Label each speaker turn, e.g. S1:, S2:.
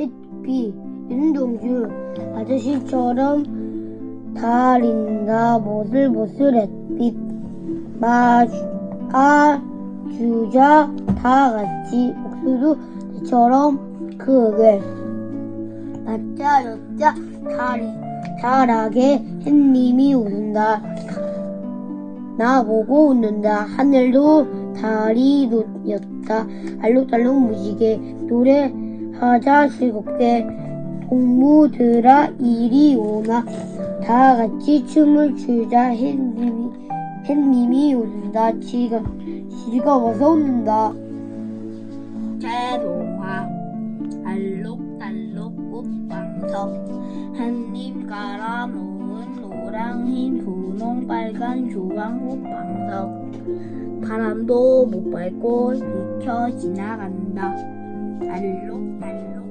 S1: 햇빛 윤동주 아저씨처럼 달린다. 보슬보슬 햇빛. 마주자 다 같이 옥수수 처럼 크게. 낮자 여자 달이 달하게 햇님이 웃는다. 나보고 웃는다. 하늘도 달이 놓였다. 알록달록 무지개 노래 하자 즐겁게 동무들아 이리 오나 다 같이 춤을 추자 햇님이 햇님이 웃는다. 지금 즐거워서 웃는다.
S2: 재동화 알록달록 꽃방석. 한입 깔아놓은 노랑 흰 분홍 빨간 주황 꽃방석. 바람도 못 밟고 비켜 지나간다 Allô, allô.